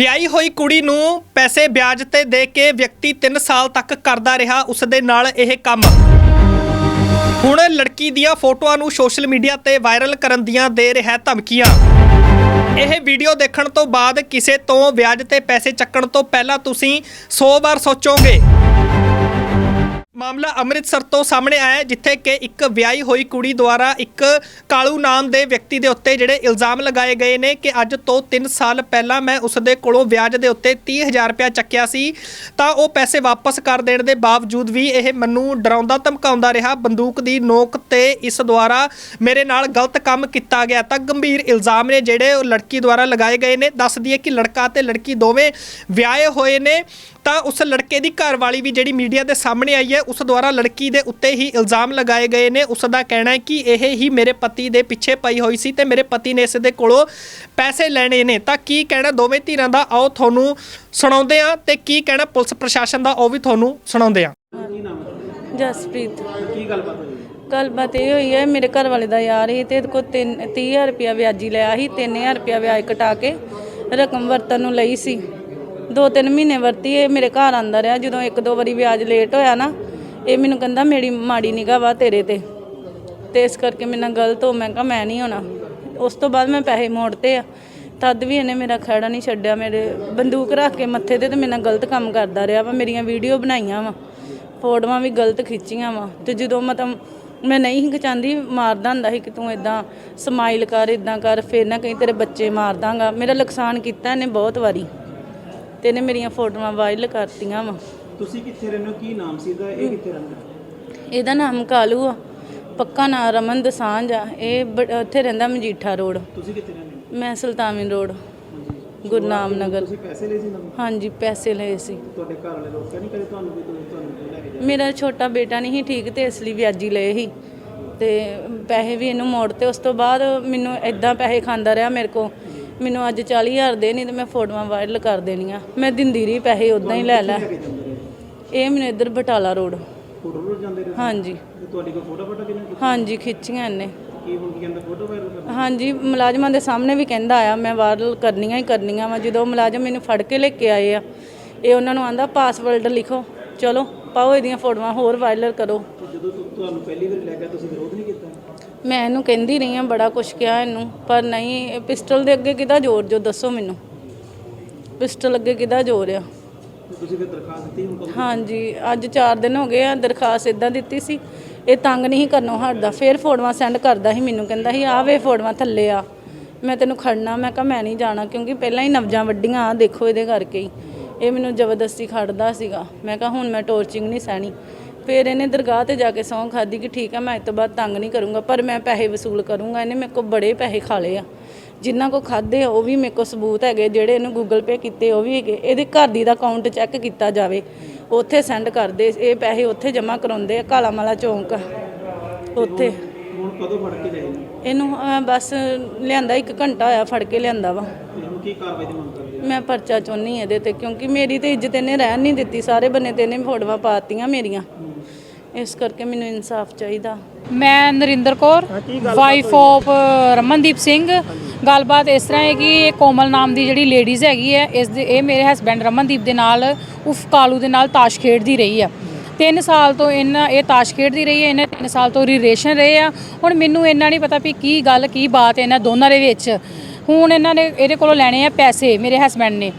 ਵਿਆਹੀ ਹੋਈ ਕੁੜੀ ਨੂੰ ਪੈਸੇ ਵਿਆਜ ਤੇ ਦੇ ਕੇ ਵਿਅਕਤੀ 3 ਸਾਲ ਤੱਕ ਕਰਦਾ ਰਿਹਾ ਉਸ ਦੇ ਨਾਲ ਇਹ ਕੰਮ। ਹੁਣ ਲੜਕੀ ਦੀਆਂ ਫੋਟੋਆਂ ਨੂੰ ਸੋਸ਼ਲ ਮੀਡੀਆ ਤੇ ਵਾਇਰਲ ਕਰਨ ਦੀਆਂ ਦੇ ਰਿਹਾ ਧਮਕੀਆਂ। ਇਹ ਵੀਡੀਓ ਦੇਖਣ ਤੋਂ ਬਾਅਦ ਕਿਸੇ ਤੋਂ ਵਿਆਜ ਤੇ ਪੈਸੇ ਚੱਕਣ ਤੋਂ ਪਹਿਲਾਂ ਤੁਸੀਂ 100 ਵਾਰ ਸੋਚੋਗੇ। ਮਾਮਲਾ ਅੰਮ੍ਰਿਤਸਰ ਤੋਂ ਸਾਹਮਣੇ ਆਇਆ ਜਿੱਥੇ ਕਿ ਇੱਕ ਵਿਆਹੀ ਹੋਈ ਕੁੜੀ ਦੁਆਰਾ ਇੱਕ ਕਾਲੂ ਨਾਮ ਦੇ ਵਿਅਕਤੀ ਦੇ ਉੱਤੇ ਜਿਹੜੇ ਇਲਜ਼ਾਮ ਲਗਾਏ ਗਏ ਨੇ ਕਿ ਅੱਜ ਤੋਂ 3 ਸਾਲ ਪਹਿਲਾਂ ਮੈਂ ਉਸ ਦੇ ਕੋਲੋਂ ਵਿਆਜ ਦੇ ਉੱਤੇ 30000 ਰੁਪਇਆ ਚੱਕਿਆ ਸੀ, ਤਾਂ ਉਹ ਪੈਸੇ ਵਾਪਸ ਕਰ ਦੇਣ ਦੇ ਬਾਵਜੂਦ ਵੀ ਇਹ ਮੈਨੂੰ ਡਰਾਉਂਦਾ ਧਮਕਾਉਂਦਾ ਰਿਹਾ। ਬੰਦੂਕ ਦੀ ਨੋਕ ਤੇ ਇਸ ਦੁਆਰਾ ਮੇਰੇ ਨਾਲ ਗਲਤ ਕੰਮ ਕੀਤਾ ਗਿਆ। ਤਾਂ ਗੰਭੀਰ ਇਲਜ਼ਾਮ ਨੇ ਜਿਹੜੇ ਉਹ ਲੜਕੀ ਦੁਆਰਾ ਲਗਾਏ ਗਏ ਨੇ। ਦੱਸ ਦਈਏ ਕਿ ਲੜਕਾ ਤੇ ਲੜਕੀ ਦੋਵੇਂ ਵਿਆਹੇ ਹੋਏ ਨੇ। ਤਾਂ ਉਸ ਲੜਕੇ ਦੀ ਘਰਵਾਲੀ ਵੀ ਜਿਹੜੀ ਮੀਡੀਆ ਦੇ ਸਾਹਮਣੇ ਆਈ ਹੈ ਉਸ ਦੁਆਰਾ ਲੜਕੀ ਦੇ ਉੱਤੇ ਹੀ ਇਲਜ਼ਾਮ ਲਗਾਏ ਗਏ ਨੇ। ਉਸ ਦਾ ਕਹਿਣਾ ਹੈ ਕਿ ਇਹ ਹੀ ਮੇਰੇ ਪਤੀ ਦੇ ਪਿੱਛੇ ਪਈ ਹੋਈ ਸੀ ਤੇ ਮੇਰੇ ਪਤੀ ਨੇ ਇਸ ਦੇ ਕੋਲੋਂ ਪੈਸੇ ਲੈਣੇ ਨੇ। ਤਾਂ ਕੀ ਕਹਿਣਾ ਦੋਵੇਂ ਧਿਰਾਂ ਦਾ? ਆਓ ਤੁਹਾਨੂੰ ਸੁਣਾਉਂਦੇ ਆ ਤੇ ਕੀ ਕਹਿਣਾ ਪੁਲਿਸ ਪ੍ਰਸ਼ਾਸਨ ਦਾ? ਉਹ ਵੀ ਤੁਹਾਨੂੰ ਸੁਣਾਉਂਦੇ ਆ ਜਸਪ੍ਰੀਤ। ਕੀ ਗੱਲਬਾਤ ਹੋਈ? ਗੱਲਬਾਤ ਇਹ ਹੋਈ ਹੈ ਮੇਰੇ ਘਰ ਵਾਲੇ ਦਾ ਯਾਰ ਸੀ ਤੇ ਇਹਦੇ ਕੋਲ 30000 ਰੁਪਇਆ ਵਿਆਜੀ ਲਿਆ ਸੀ 3000 ਰੁਪਇਆ ਵਿਆਜ ਕਟਾ ਕੇ ਰਕਮ ਵਰਤਨ ਨੂੰ ਲਈ ਸੀ। ਦੋ ਤਿੰਨ ਮਹੀਨੇ ਵਰਤੀ, ਇਹ ਮੇਰੇ ਘਰ ਆਂਦਾ ਰਿਹਾ। ਜਦੋਂ ਇੱਕ ਦੋ ਵਾਰੀ ਵਿਆਜ ਲੇਟ ਹੋਇਆ ਨਾ, ਇਹ ਮੈਨੂੰ ਕਹਿੰਦਾ, ਮੇਰੀ ਮਾੜੀ ਨਿਗਾਹ ਵਾ ਤੇਰੇ ਤੇ। ਤੇ ਇਸ ਕਰਕੇ ਮੇਰੇ ਨਾਲ ਗਲਤ ਹੋ, ਮੈਂ ਕਿਹਾ, ਮੈਂ ਨਹੀਂ ਹੋਣਾ। ਉਸ ਤੋਂ ਬਾਅਦ ਮੈਂ ਪੈਸੇ ਮੋੜਤੇ ਆ। ਤਦ ਵੀ ਇਹਨੇ ਮੇਰਾ ਖੜਾ ਨਹੀਂ ਛੱਡਿਆ, ਮੇਰੇ ਬੰਦੂਕ ਰੱਖ ਕੇ ਮੱਥੇ ਤੇ ਤੇ ਮੇਰੇ ਨਾਲ ਗਲਤ ਕੰਮ ਕਰਦਾ ਰਿਹਾ ਵਾ, ਮੇਰੀਆਂ ਵੀਡੀਓ ਬਣਾਈਆਂ ਵਾ, ਫੋਟੋਆਂ ਵੀ ਗਲਤ ਖਿੱਚੀਆਂ ਵਾ। ਤੇ ਜਦੋਂ ਮਤਲਬ ਮੈਂ ਨਹੀਂ ਸੀ ਚਾਹੁੰਦੀ, ਮਾਰਦਾ ਹੁੰਦਾ ਸੀ ਕਿ ਤੂੰ ਇਦਾਂ ਸਮਾਈਲ ਕਰ ਇਦਾਂ ਕਰ, ਫੇਰ ਨਾ ਕਹੀਂ ਤੇਰੇ ਬੱਚੇ ਮਾਰ ਦਾਂਗਾ। ਮੇਰਾ ਨੁਕਸਾਨ ਕੀਤਾ ਇਹਨੇ ਬਹੁਤ ਵਾਰੀ। ਤੇ ਇਹਨੇ ਮੇਰੀਆਂ ਫੋਟੋਆਂ ਵਾਇਰਲ ਕਰਤੀਆਂ ਵਾ। ਤੁਸੀਂ ਕਿੱਥੇ ਰਹਿੰਦੇ ਹੋ? ਕੀ ਨਾਮ ਸੀ ਇਹਦਾ ਇਹ ਕਿੱਥੇ ਰਹਿੰਦਾ? ਇਹਦਾ ਨਾਮ ਕਾਲੂ ਆ। ਪੱਕਾ ਨਾਂ ਰਮਨ ਦਸਾਂਝ ਆ। ਇਹ ਬ- ਉੱਥੇ ਰਹਿੰਦਾ ਮਜੀਠਾ ਰੋਡ। ਤੁਸੀਂ ਕਿੱਥੇ ਰਹਿੰਦੇ ਹੋ? ਮੈਂ ਸੁਲਤਾਨਵਿੰਦ ਰੋਡ। ਗੁਰਨਾਮ ਨਗਰ। ਤੁਸੀਂ ਪੈਸੇ ਲਏ ਸੀ ਨਾ? ਹਾਂਜੀ ਪੈਸੇ ਲਏ ਸੀ। ਤੁਹਾਡੇ ਘਰ ਵਾਲੇ ਰੋਕਿਆ ਨਹੀਂ ਕਦੇ ਤੁਹਾਨੂੰ ਵੀ? ਤੁਸੀਂ ਤੁਹਾਨੂੰ ਲੈ ਕੇ ਜਾ ਮੇਰਾ ਛੋਟਾ ਬੇਟਾ ਨਹੀਂ ਸੀ ਠੀਕ ਤੇ ਇਸ ਲਈ ਵਿਆਜੀ ਲਏ ਸੀ। ਤੇ ਪੈਸੇ ਵੀ ਇਹਨੂੰ ਮੋੜ ਤੇ ਉਸ ਤੋਂ ਬਾਅਦ ਮੈਨੂੰ ਇਦਾਂ ਪੈਸੇ ਖਾਂਦਾ ਰਿਹਾ ਮੇਰੇ ਕੋ ਮੈਨੂੰ ਅੱਜ 40000 ਦੇ ਨਹੀਂ ਤੇ ਮੈਂ ਫੋਟੋਆਂ ਵਾਇਰਲ ਕਰ ਦੇਣੀਆਂ। ਮੈਂ ਦਿੰਦੀ ਰਹੀ ਪੈਸੇ ਉਦਾਂ ਹੀ ਲੈ ਲੈ। ਇਹ ਮੈਨੂੰ ਇੱਧਰ ਬਟਾਲਾ ਰੋਡ। ਫੋਟੋ ਰੋਜ਼ ਜਾਂਦੇ ਰਹੇ? ਹਾਂਜੀ। ਤੇ ਤੁਹਾਡੀ ਕੋਈ ਫੋਟੋ ਫੋਟੋ ਕਿਹਨੇ ਕੀਤੀ ਹਾਂਜੀ ਖਿੱਚੀਆਂ ਇਹਨੇ। ਕੀ ਹੁਣ ਕੀ ਕਹਿੰਦਾ ਫੋਟੋ ਵਾਇਰਲ ਕਰ ਹਾਂਜੀ ਮੁਲਾਜ਼ਮਾਂ ਦੇ ਸਾਹਮਣੇ ਵੀ ਕਹਿੰਦਾ ਆ ਮੈਂ ਵਾਇਰਲ ਕਰਨੀਆਂ ਹੀ ਕਰਨੀਆਂ ਵਾ। ਜਦੋਂ ਮੁਲਾਜ਼ਮ ਮੈਨੂੰ ਫੜ ਕੇ ਲੈ ਕੇ ਆਏ ਆ ਇਹ ਉਹਨਾਂ ਨੂੰ ਆਂਦਾ ਪਾਸਵਰਡ ਲਿਖੋ। ਚਲੋ ਪਾਓ ਇਹਦੀਆਂ ਫੋਟੋਆਂ ਹੋਰ ਵਾਇਰਲ ਕਰੋ। ਜਦੋਂ ਤੁਹਾਨੂੰ ਪਹਿਲੀ ਵਾਰ ਲੈ ਗਿਆ ਤੁਸੀਂ ਵਿਰੋਧ ਨਹੀਂ ਕੀਤਾ? ਮੈਂ ਇਹਨੂੰ ਕਹਿੰਦੀ ਰਹੀ ਆ ਬੜਾ ਕੁਛ ਕਿਹਾ ਇਹਨੂੰ ਪਰ ਨਹੀਂ ਇਹ ਪਿਸਟਲ ਦੇ ਅੱਗੇ ਕਿਹਦਾ ਜ਼ੋਰ ਜੋ ਦੱਸੋ ਮੈਨੂੰ? ਪਿਸਟਲ ਅੱਗੇ ਕਿਹਦਾ ਜ਼ੋਰ ਆ? ਤੇ ਤੁਸੀਂ ਫਿਰ ਦਰਖਾਸਤ ਦਿੱਤੀ ਹੁਣ ਕਦੋਂ ਹਾਂਜੀ ਅੱਜ 4 ਦਿਨ ਹੋ ਗਏ ਆ ਦਰਖਾਸਤ ਇਦਾਂ ਦਿੱਤੀ ਸੀ ਇਹ ਤੰਗ ਨਹੀਂ ਕਰਨੋਂ ਹਟਦਾ ਫਿਰ ਫੋਟੋਆਂ ਸੈਂਡ ਕਰਦਾ ਸੀ ਮੈਨੂੰ ਕਹਿੰਦਾ ਸੀ ਆਹ ਵੇ ਫੋਟੋਆਂ ਥੱਲੇ ਆ। ਮੈਂ ਤੈਨੂੰ ਖੜਨਾ ਮੈਂ ਕਿਹਾ ਮੈਂ ਨਹੀਂ ਜਾਣਾ ਕਿਉਂਕਿ ਪਹਿਲਾਂ ਹੀ ਨਵਜਾਂ ਵੱਡੀਆਂ ਆ ਦੇਖੋ ਇਹਦੇ ਕਰਕੇ ਹੀ। ਇਹ ਮੈਨੂੰ ਜ਼ਬਰਦਸਤੀ ਖੜਦਾ ਸੀਗਾ ਮੈਂ ਕਿਹਾ ਹੁਣ ਮੈਂ ਟੋਰਚਿੰਗ ਨਹੀਂ ਸਹਿਣੀ। ਫਿਰ ਇਹਨੇ ਦਰਗਾਹ ਤੇ ਜਾ ਕੇ ਸਹੁੰ ਖਾਦੀ ਕਿ ਠੀਕ ਆ ਮੈਂ ਇਸ ਤੋਂ ਬਾਅਦ ਤੰਗ ਨਹੀਂ ਕਰੂੰਗਾ ਪਰ ਮੈਂ ਪੈਸੇ ਵਸੂਲ ਕਰੂੰਗਾ ਇਹਨੇ ਮੇਰੇ ਕੋਲ ਬੜੇ ਪੈਸੇ ਖਾ ਲਏ ਆ। ਜਿਨ੍ਹਾਂ ਕੋ ਖਾਦੇ ਉਹ ਵੀ ਮੇਰੇ ਕੋਲ ਸਬੂਤ ਹੈਗੇ ਜਿਹੜੇ ਇਹਨੂੰ ਗੂਗਲ ਪੇ ਕੀਤੇ ਉਹ ਵੀ ਹੈਗੇ। ਇਹਦੇ ਘਰ ਦੀ ਦਾ ਅਕਾਊਂਟ ਚੈੱਕ ਕੀਤਾ ਜਾਵੇ ਉੱਥੇ ਸੈਂਡ ਕਰਦੇ ਇਹ ਪੈਸੇ ਉੱਥੇ ਜਮ੍ਹਾਂ ਕਰਾਉਂਦੇ ਆ ਕਾਲਾ ਮਾਲਾ ਚੌਂਕ ਉੱਥੇ। ਹੁਣ ਕਦੋਂ ਫੜ ਕੇ ਲਏ ਨੇ? ਇਹਨੂੰ ਅਹ, ਬਸ ਲਿਆਂਦਾ ਇੱਕ ਘੰਟਾ ਹੋਇਆ ਫੜ ਕੇ ਲਿਆਂਦਾ ਵਾ। ਤੇ ਹੁਣ ਕੀ ਕਾਰਵਾਈ ਦੀ ਮੰਗ ਕਰਦੇ ਹੋ ਮੈਂ ਪਰਚਾ ਚਾਹੁੰਦੀ ਇਹਦੇ ਤੇ ਕਿਉਂਕਿ ਮੇਰੀ ਤੇ ਇੱਜ਼ਤ ਇਹਨੇ ਰਹਿਣ ਨਹੀਂ ਦਿੱਤੀ ਸਾਰੇ ਬੰਨੇ ਤੇ ਇਹਨੇ ਫੋਟੋਆਂ ਪਾਤੀਆਂ ਮੇਰੀਆਂ। ਇਸ ਕਰਕੇ ਮੈਨੂੰ ਇਨਸਾਫ ਚਾਹੀਦਾ। ਮੈਂ ਨਰਿੰਦਰ ਕੌਰ ਵਾਈਫ ਆਫ ਰਮਨਦੀਪ ਸਿੰਘ। ਗੱਲਬਾਤ ਇਸ ਤਰ੍ਹਾਂ ਹੈ ਕਿ ਇਹ ਕੋਮਲ ਨਾਮ ਦੀ ਜਿਹੜੀ ਲੇਡੀਜ਼ ਹੈਗੀ ਹੈ ਇਸ ਦੇ ਇਹ ਮੇਰੇ ਹਸਬੰਡ ਰਮਨਦੀਪ ਦੇ ਨਾਲ ਉਫ ਕਾਲੂ ਦੇ ਨਾਲ ਤਾਸ਼ ਖੇਡਦੀ ਰਹੀ ਆ। 3 ਸਾਲ ਤੋਂ ਇਹਨਾਂ ਇਹ ਤਾਸ਼ ਖੇਡਦੀ ਰਹੀ ਹੈ ਇਹਨੇ 3 ਸਾਲ ਤੋਂ ਰਿਲੇਸ਼ਨ ਰਹੇ ਆ। ਹੁਣ ਮੈਨੂੰ ਇੰਨਾ ਨਹੀਂ ਪਤਾ ਵੀ ਕੀ ਗੱਲ ਕੀ ਬਾਤ ਹੈ ਇਹਨਾਂ ਦੋਨਾਂ ਦੇ ਵਿੱਚ। ਹੁਣ ਇਹਨਾਂ ਨੇ ਇਹਦੇ ਕੋਲੋਂ ਲੈਣੇ ਆ ਪੈਸੇ ਮੇਰੇ ਹਸਬੰਡ ਨੇ।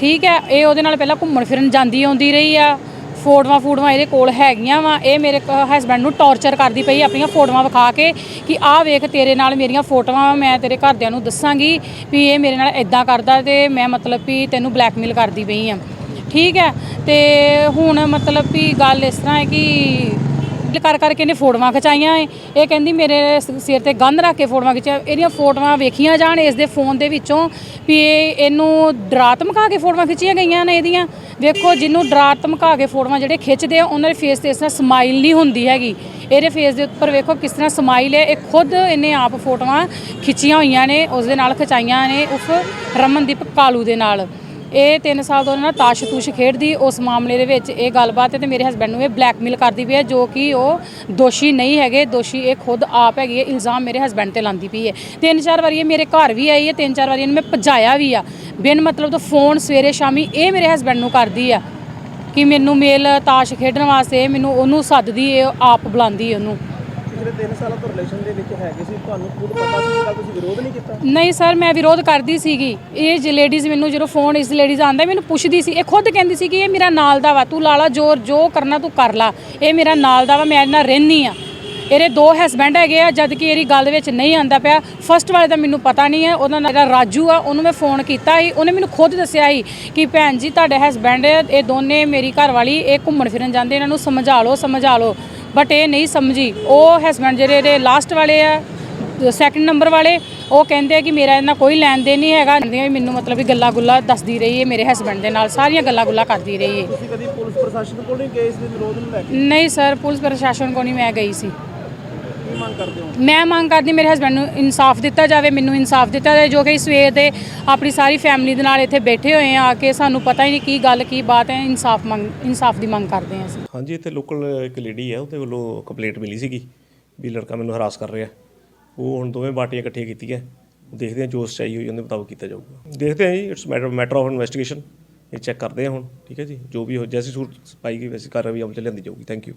ਠੀਕ ਹੈ ਇਹ ਉਹਦੇ ਨਾਲ ਪਹਿਲਾਂ ਘੁੰਮਣ ਫਿਰਨ ਜਾਂਦੀ ਆਉਂਦੀ ਰਹੀ ਆ। ਫੋਟੋਆਂ ਫੋਟੋਆਂ ਇਹਦੇ ਕੋਲ ਹੈਗੀਆਂ ਵਾ। ਇਹ ਮੇਰੇ ਹਸਬੰਡ ਨੂੰ ਟੌਰਚਰ ਕਰਦੀ ਪਈ, ਆਪਣੀਆਂ ਫੋਟੋਆਂ ਵਿਖਾ ਕੇ ਕਿ ਆਹ ਵੇਖ ਤੇਰੇ ਨਾਲ ਮੇਰੀਆਂ ਫੋਟੋਆਂ ਮੈਂ ਤੇਰੇ ਘਰਦਿਆਂ ਨੂੰ ਦੱਸਾਂਗੀ ਵੀ ਇਹ ਮੇਰੇ ਨਾਲ ਇਦਾਂ ਕਰਦਾ ਤੇ ਮੈਂ ਮਤਲਬ ਵੀ ਤੈਨੂੰ ਬਲੈਕਮੇਲ ਕਰਦੀ ਪਈ ਆ। ਠੀਕ ਹੈ? ਤੇ ਹੁਣ ਮਤਲਬ ਵੀ ਗੱਲ ਇਸ ਤਰ੍ਹਾਂ ਹੈ ਕਿ ਕਰ ਕਰਕੇ ਇਹਨੇ ਫੋਟੋਆਂ ਖਿਚਾਈਆਂ ਏ। ਇਹ ਕਹਿੰਦੀ ਮੇਰੇ ਸਿਰ ਤੇ ਗੰਨ ਰੱਖ ਕੇ ਫੋਟੋਆਂ ਖਿਚਾ ਇਹਦੀਆਂ ਫੋਟੋਆਂ ਵੇਖੀਆਂ ਜਾਣ ਇਸ ਦੇ ਫੋਨ ਦੇ ਵਿੱਚੋਂ ਵੀ ਇਹਨੂੰ ਡਰਾ ਧਮਕਾ ਕੇ ਫੋਟੋਆਂ ਖਿੱਚੀਆਂ ਗਈਆਂ ਨੇ ਇਹਦੀਆਂ। ਵੇਖੋ, ਜਿਹਨੂੰ ਡਰਾ ਧਮਕਾ ਕੇ ਫੋਟੋਆਂ ਜਿਹੜੇ ਖਿੱਚਦੇ ਆ, ਉਹਨਾਂ ਦੇ ਫੇਸ ਤੇ ਇਸ ਤਰ੍ਹਾਂ ਸਮਾਈਲ ਨਹੀਂ ਹੁੰਦੀ ਹੈਗੀ। ਇਹਦੇ ਫੇਸ ਦੇ ਉੱਪਰ ਵੇਖੋ ਕਿਸ ਤਰ੍ਹਾਂ ਸਮਾਈਲ ਹੈ। ਇਹ ਖੁਦ ਇਹਨੇ ਆਪ ਫੋਟੋਆਂ ਖਿੱਚੀਆਂ ਹੋਈਆਂ ਨੇ ਉਸ ਦੇ ਨਾਲ ਖਿਚਾਈਆਂ ਨੇ, ਉਫ, ਰਮਨਦੀਪ ਕਾਲੂ ਦੇ ਨਾਲ। ਇਹ 3 ਸਾਲ ਤੋਂ ਨਾਲ ਤਾਸ਼ ਤੂਸ਼ ਖੇਡਦੀ, ਉਸ ਮਾਮਲੇ ਦੇ ਵਿੱਚ ਇਹ ਗੱਲਬਾਤ ਹੈ ਤੇ ਮੇਰੇ ਹਸਬੰਡ ਨੂੰ ਇਹ ਬਲੈਕਮੇਲ ਕਰਦੀ ਪਈ ਹੈ, ਜੋ ਕਿ ਉਹ ਦੋਸ਼ੀ ਨਹੀਂ ਹੈਗੇ, ਦੋਸ਼ੀ ਇਹ ਖੁਦ ਆਪ ਹੈਗੀ ਹੈ, ਇਲਜ਼ਾਮ ਮੇਰੇ ਹਸਬੰਡ ਤੇ ਲਾਉਂਦੀ ਪਈ ਹੈ। ਤਿੰਨ ਚਾਰ ਵਾਰੀ ਇਹ ਮੇਰੇ ਘਰ ਵੀ ਆਈ ਹੈ, ਤਿੰਨ ਚਾਰ ਵਾਰੀ ਇਹਨੂੰ ਮੈਂ ਭਜਾਇਆ ਵੀ ਆ। ਬਿਨ ਮਤਲਬ ਤੋਂ ਫੋਨ ਸਵੇਰੇ ਸ਼ਾਮੀ ਇਹ ਮੇਰੇ ਹਸਬੰਡ ਨੂੰ ਕਰਦੀ ਆ ਕਿ ਮੈਨੂੰ ਮੇਲ ਤਾਸ਼ ਖੇਡਣ ਵਾਸਤੇ ਮੈਨੂੰ ਉਹਨੂੰ ਸੱਦਦੀ, ਇਹ ਆਪ ਬੁਲਾਉਂਦੀ ਉਹਨੂੰ। ਪਿਛਲੇ 3 ਸਾਲਾਂ ਤੋਂ ਰਿਲੇਸ਼ਨ ਦੇ ਵਿੱਚ ਹੈਗੇ ਸੀ, ਤੁਹਾਨੂੰ ਖੁਦ ਪਤਾ ਸੀ ਇਸ ਦਾ ਤੁਸੀਂ ਵਿਰੋਧ ਨਹੀਂ ਕੀਤਾ? ਨਹੀਂ ਸਰ, ਮੈਂ ਵਿਰੋਧ ਕਰਦੀ ਸੀਗੀ। ਇਹ ਜੇ ਲੇਡੀਜ਼ ਮੈਨੂੰ ਜਦੋਂ ਫੋਨ ਇਸ ਲੇਡੀਜ਼ ਆਂਦਾ ਮੈਨੂੰ ਪੁੱਛਦੀ ਸੀ, ਇਹ ਖੁਦ ਕਹਿੰਦੀ ਸੀ ਕਿ ਇਹ ਮੇਰਾ ਨਾਲ ਦਾ ਵਾ, ਤੂੰ ਲਾਲਾ ਜੋਰ ਜੋ ਕਰਨਾ ਤੂੰ ਕਰ ਲਾ। ਇਹ ਮੇਰਾ ਨਾਲ ਦਾ ਵਾ, ਮੈਂ ਇਹਦੇ ਨਾਲ ਰਹਿੰਦੀ ਆ। ਇਹਦੇ ਦੋ ਹਸਬੈਂਡ ਹੈਗੇ ਆ, ਜਦ ਕਿ ਇਹਦੀ ਗੱਲ ਵਿੱਚ ਨਹੀਂ ਆਂਦਾ ਪਿਆ। ਫਸਟ ਵਾਲੇ ਦਾ ਮੈਨੂੰ ਪਤਾ ਨਹੀਂ ਹੈ, ਉਹਦਾ ਨਾਮ ਰਾਜੂ ਆ, ਉਹਨੂੰ ਮੈਂ ਫੋਨ ਕੀਤਾ ਸੀ, ਉਹਨੇ ਮੈਨੂੰ ਖੁਦ ਦੱਸਿਆ ਸੀ ਕਿ ਭੈਣ ਜੀ, ਤੁਹਾਡੇ ਹਸਬੈਂਡ ਇਹ ਦੋਨੇ ਮੇਰੀ ਘਰ ਵਾਲੀ ਇਹ ਘੁੰਮਣ ਫਿਰਨ ਜਾਂਦੇ, ਇਹਨਾਂ ਨੂੰ ਸਮਝਾ ਲਓ ਸਮਝਾ ਲਓ। ਬਟ ਇਹ ਨਹੀਂ ਸਮਝੀ। ਉਹ ਹਸਬੈਂਡ ਜਿਹੜੇ ਇਹਦੇ ਲਾਸਟ ਵਾਲੇ ਆ ਸੈਕੰਡ ਨੰਬਰ ਵਾਲੇ ਉਹ ਕਹਿੰਦੇ ਆ ਕਿ ਮੇਰਾ ਇਹਨਾਂ ਕੋਈ ਲੈਣ ਦੇਣ ਨਹੀਂ ਹੈਗਾ। ਕਹਿੰਦੀਆਂ ਵੀ ਮੈਨੂੰ ਮਤਲਬ ਵੀ ਗੱਲਾਂ ਗੁੱਲਾ ਦੱਸਦੀ ਰਹੀ ਹੈ ਮੇਰੇ ਹਸਬੰਡ ਦੇ ਨਾਲ ਸਾਰੀਆਂ ਗੱਲਾਂ ਗੁੱਲਾ ਕਰਦੀ ਰਹੀ ਹੈ ਤੁਸੀਂ ਕਦੀ ਪੁਲਿਸ ਪ੍ਰਸ਼ਾਸਨ ਕੋਲ ਨਹੀਂ ਗਏ ਇਸ ਦੇ ਵਿਰੋਧ ਨੂੰ ਲੈ ਕੇ? ਨਹੀਂ ਸਰ ਪੁਲਿਸ ਪ੍ਰਸ਼ਾਸਨ ਕੋਲ ਨਹੀਂ ਮੈਂ ਗਈ ਸੀ। ਮੰਗ ਕਰਦੇ ਹੋ? ਮੈਂ ਮੰਗ ਕਰਦੀ ਮੇਰੇ ਹਸਬੰਡ ਨੂੰ ਇਨਸਾਫ ਦਿੱਤਾ ਜਾਵੇ ਮੈਨੂੰ ਇਨਸਾਫ ਦਿੱਤਾ ਜਾਵੇ ਜੋ ਕਿ ਸਵੇਰ ਦੇ ਆਪਣੀ ਸਾਰੀ ਫੈਮਿਲੀ ਦੇ ਨਾਲ ਇੱਥੇ ਬੈਠੇ ਹੋਏ ਆ ਆ ਕੇ ਸਾਨੂੰ ਪਤਾ ਹੀ ਨਹੀਂ ਕੀ ਗੱਲ ਕੀ ਬਾਤ ਹੈ ਇਨਸਾਫ ਮੰਗ ਇਨਸਾਫ ਦੀ ਮੰਗ ਕਰਦੇ ਹਾਂ ਅਸੀਂ। ਹਾਂਜੀ ਇੱਥੇ ਲੋਕਲ ਇੱਕ ਲੇਡੀ ਹੈ ਉਹਦੇ ਵੱਲੋਂ ਕੰਪਲੇਂਟ ਮਿਲੀ ਸੀਗੀ ਵੀ ਲੜਕਾ ਮੈਨੂੰ ਹਰਾਸ ਕਰ ਰਿਹਾ। ਉਹ ਹੁਣ ਦੋਵੇਂ ਪਾਰਟੀਆਂ ਇਕੱਠੀਆਂ ਕੀਤੀਆਂ ਦੇਖਦੇ ਹਾਂ ਜੋ ਸਚਾਈ ਹੋਈ ਉਹਦੇ ਮੁਤਾਬਕ ਕੀਤਾ ਜਾਊਗਾ। ਦੇਖਦੇ ਹਾਂ ਜੀ it's matter matter of investigation ਇਹ ਚੈੱਕ ਕਰਦੇ ਹਾਂ ਹੁਣ ਠੀਕ ਹੈ ਜੀ? ਜੋ ਵੀ ਹੋ ਜੈਸੀ ਸੂਰਤ ਪਾਈ ਗਈ ਵੈਸੀ ਕਾਰਵਾਈ ਅਮਲ ਚ ਲਿਆਂਦੀ ਜਾਊਗੀ। Thank you